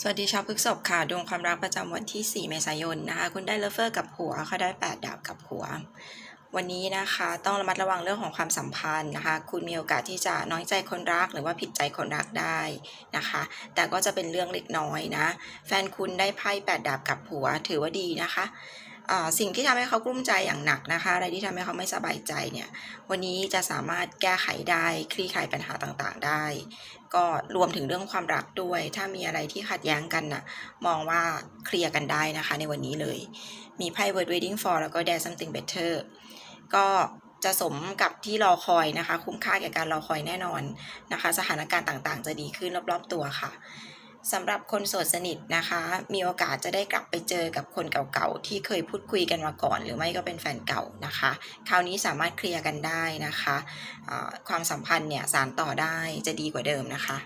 สวัสดีชาวพฤกษบค่ะดวงความรักประจำวันที่ 4 เมษายนนะคะ คุณได้เลฟเฟอร์กับหัวเขาได้ 8 ดาบกับหัว วันนี้นะคะต้องระมัดระวังเรื่องของความสัมพันธ์นะคะ คุณมีโอกาสที่จะน้อยใจคนรักหรือว่าผิดใจคนรักได้นะคะ แต่ก็จะเป็นเรื่องเล็กน้อยนะ แฟนคุณได้ไพ่8ดาบกับหัวถือว่าดีนะคะ สิ่งที่ทำให้เขากลุ้มใจอย่างหนักนะคะ อะไรที่ทำให้เขาไม่สบายใจเนี่ย วันนี้จะสามารถแก้ไขได้คลี่คลายปัญหาต่างๆได้ ก็รวมถึงเรื่องความรักด้วย ถ้ามีอะไรที่ขัดแย้งกันน่ะ มองว่าเคลียร์กันได้นะคะในวันนี้เลย มีไพ่ Word Waiting for แล้วก็ Dare Something Better ก็จะสมกับที่รอคอยนะคะ คุ้มค่าแก่การรอคอยแน่นอนนะคะ สถานการณ์ต่างๆ จะดีขึ้นรอบๆตัวค่ะ สำหรับคนโสดสนิทนะคะ มีโอกาสจะได้กลับไปเจอกับคนเก่าๆที่เคยพูดคุยกันมาก่อน หรือไม่ก็เป็นแฟนเก่านะคะ คราวนี้สามารถเคลียร์กันได้นะคะความสัมพันธ์เนี่ยสานต่อได้จะดีกว่าเดิมนะคะ